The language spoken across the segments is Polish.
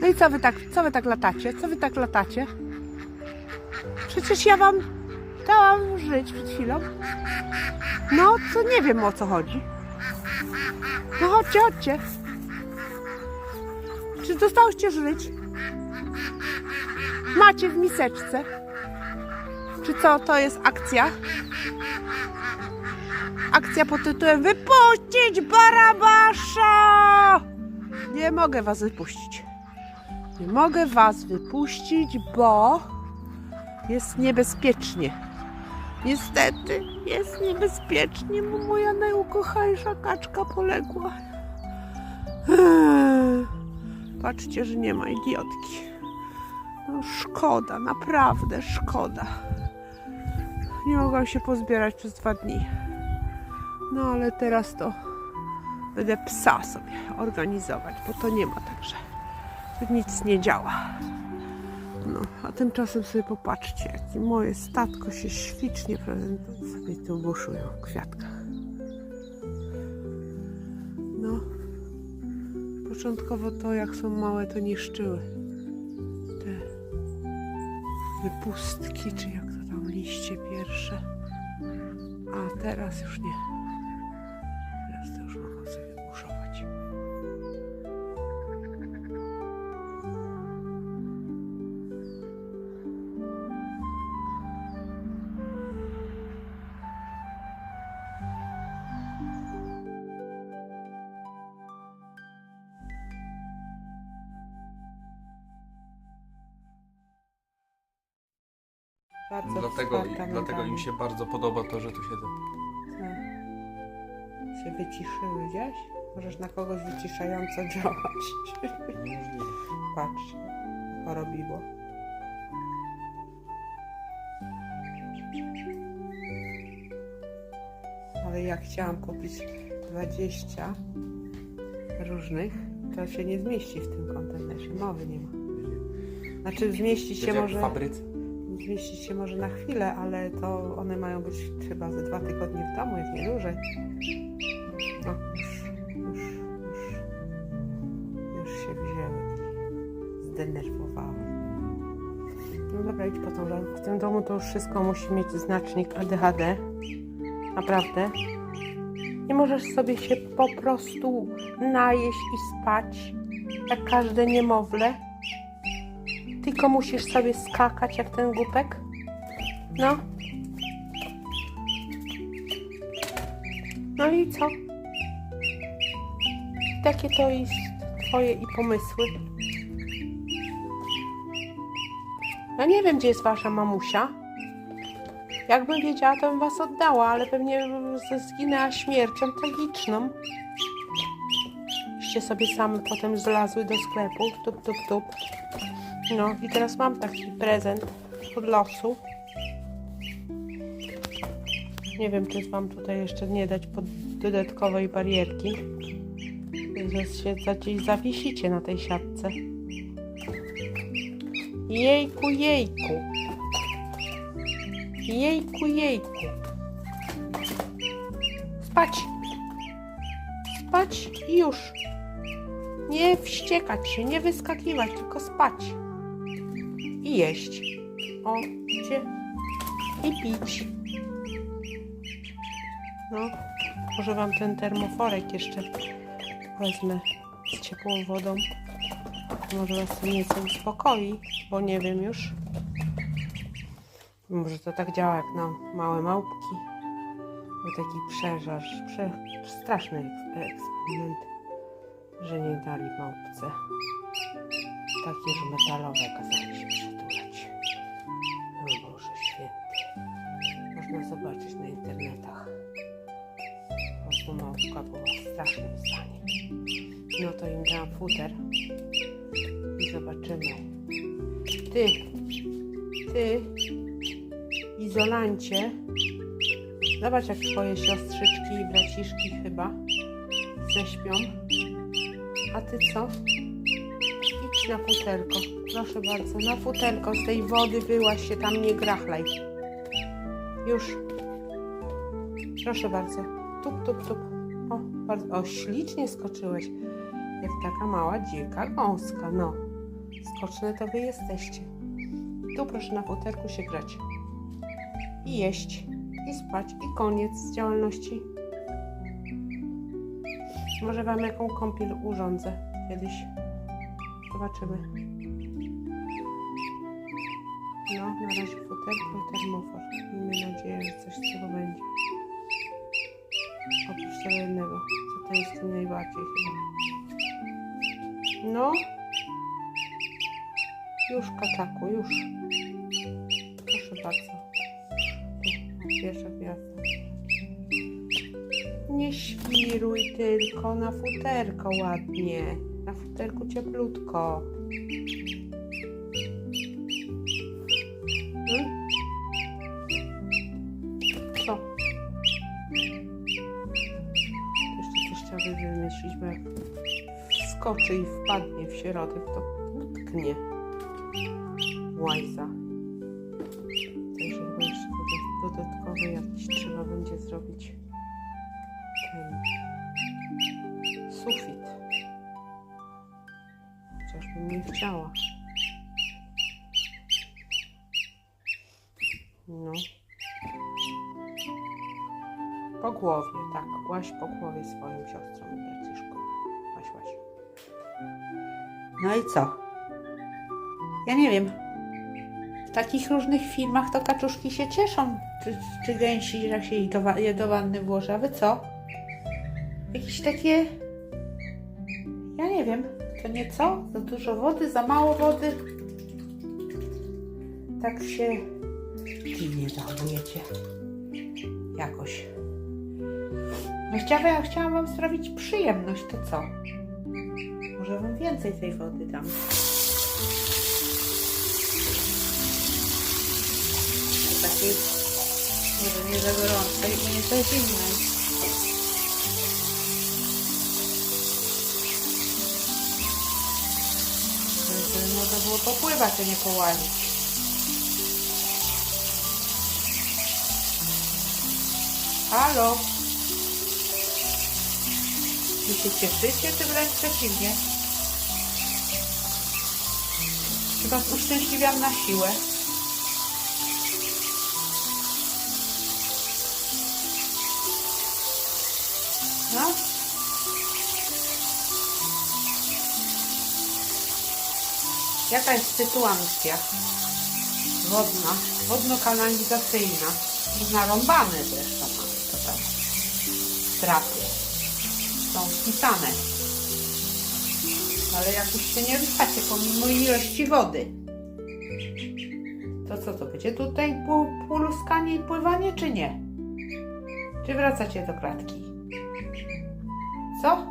No i co wy tak, co wy tak latacie? Co wy tak latacie? Przecież ja wam dałam żyć przed chwilą. No, to nie wiem o co chodzi. No chodźcie, chodźcie. Czy dostałyście żyć? Macie w miseczce. Czy co, to jest akcja? Akcja pod tytułem Wypuścić Barabasza! Nie mogę was wypuścić. Nie mogę was wypuścić, bo jest niebezpiecznie. Niestety, jest niebezpiecznie, bo moja najukochańsza kaczka poległa. Patrzcie, że nie ma idiotki. No szkoda, naprawdę szkoda. Nie mogłam się pozbierać przez dwa dni. No ale teraz to będę psa sobie organizować, bo to nie ma także. Nic nie działa. No, a tymczasem sobie popatrzcie, jakie moje statko się ślicznie prezentuje. Sobie tu buszują w kwiatkach. No, początkowo to jak są małe, to niszczyły te wypustki, czy jak to tam liście pierwsze. A teraz już nie. Bardzo Dlatego, dlatego im się bardzo podoba to, że tu siedzę. No. Się wyciszyły gdzieś? Możesz na kogoś wyciszająco działać. Patrz, porobiło. Ale ja chciałam kupić 20 różnych, to się nie zmieści w tym kontenerze. Mowy nie ma. Znaczy zmieścić się może... w fabryce. Zmieścić się może na chwilę, ale to one mają być chyba ze dwa tygodnie w domu, jak nie dłużej. No, już, już, już, już się wzięły. Zdenerwowały. No dobra, idź po tą żonę. W tym domu to już wszystko musi mieć znacznik ADHD. Naprawdę. Nie możesz sobie się po prostu najeść i spać, jak każde niemowlę. Tylko musisz sobie skakać jak ten głupek. No. No i co? Takie to jest twoje i pomysły. Ja nie wiem, gdzie jest wasza mamusia. Jakbym wiedziała, to bym was oddała, ale pewnie zginęła śmiercią tragiczną. Byście sobie same potem zlazły do sklepu. Tup, tup, tup. No i teraz mam taki prezent od losu. Nie wiem, czy wam tutaj jeszcze nie dać pod dodatkowej barierki. Że się gdzieś zawiesicie na tej siatce. Jejku, jejku. Jejku, jejku. Spać. Spać i już. Nie wściekać się, nie wyskakiwać, tylko spać. I jeść. O, gdzie? I pić. No, może wam ten termoforek jeszcze wezmę z ciepłą wodą. Może was nieco uspokoi, bo nie wiem już. Może to tak działa jak na małe małpki. Taki przeżarz, prze, straszny eks- eksperyment, że nie dali małpce. Takie, że metalowe kazali strasznym stanie. No to im dam futer i zobaczymy. Ty, ty, izolancie. Zobacz, jak twoje siostrzyczki i braciszki chyba ześpią. A ty co? Idź na futerko. Proszę bardzo, na futerko. Z tej wody byłaś się tam nie grachlaj. Już. Proszę bardzo. Tup, tup, tup. Bardzo, o, ślicznie skoczyłeś. Jak taka mała, dzika gąska. No, skoczne to wy jesteście. Tu proszę na futerku się grać. I jeść, i spać, i koniec z działalności. Może wam jaką kąpiel urządzę kiedyś. Zobaczymy. No, na razie futerko termofor. Kataku, już. Proszę bardzo. Pierwsza gwiazda. Nie świruj tylko na futerko ładnie. Na futerku cieplutko. Hmm? Co? Jeszcze coś chciałabym wymyślić, bo jak skoczy i wpadnie w środek, to utknie. Łajza. Także chyba jeszcze doda- dodatkowy jakiś trzeba będzie zrobić. Ten sufit. Chociażbym nie chciała. No. Po głowie, tak. Łaś po głowie swoim siostrom i braciszkom. Łaś, łaś. No i co? Ja nie wiem. Takich różnych filmach to kaczuszki się cieszą, czy, czy gęsi, jak się je do wanny włoży. A wy co? Jakieś takie... Ja nie wiem. To nie co? Za dużo wody, za mało wody? Tak się dziwnie zachowujecie. Jakoś. No chciałam, chciałam wam sprawić przyjemność, to co? Może wam więcej tej wody dam. Takiej może nie za gorącej i nie za zimnej. Można było popływać, a nie połazić. Halo? Wy się cieszycie, czy wręcz przeciwnie? Czy was uszczęśliwiam na siłę? No? Jaka jest sytuacja? Wodna, wodno-kanalizacyjna. Narąbane zresztą to tam. Straty. Są wpisane. Ale jakoś się nie ruszacie pomimo ilości wody. To co to będzie tutaj półluskanie i pływanie, czy nie? Czy wracacie do klatki? Co?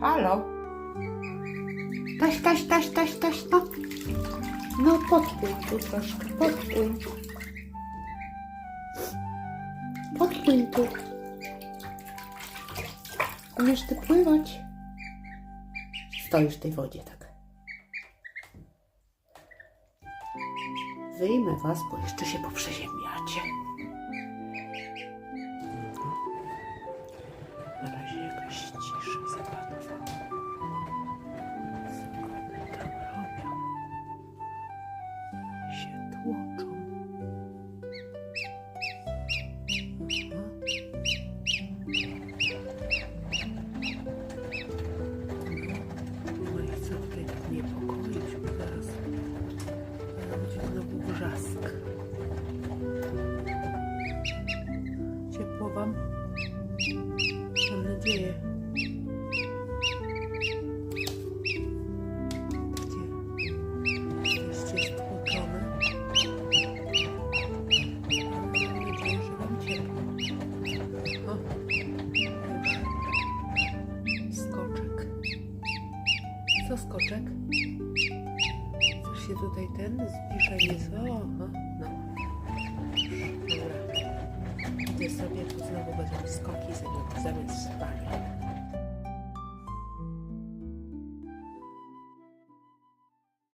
Halo? Taś, taś, taś, taś, taś, no. No podpłyń tu troszkę, podpłyń. Podpłyń tu. Umiesz ty pływać? Stoisz w tej wodzie tak. Wyjmę was, bo jeszcze się poprzeziemiacie. Wam? Mam nadzieję. Gdzie jesteście stłoczone? Mam nadzieję, że wam. O. Skoczek. Co skoczek? Chcesz się tutaj ten zbliżenie co? Aha, no. Sobie, tu znowu będą skoki zamiast spania.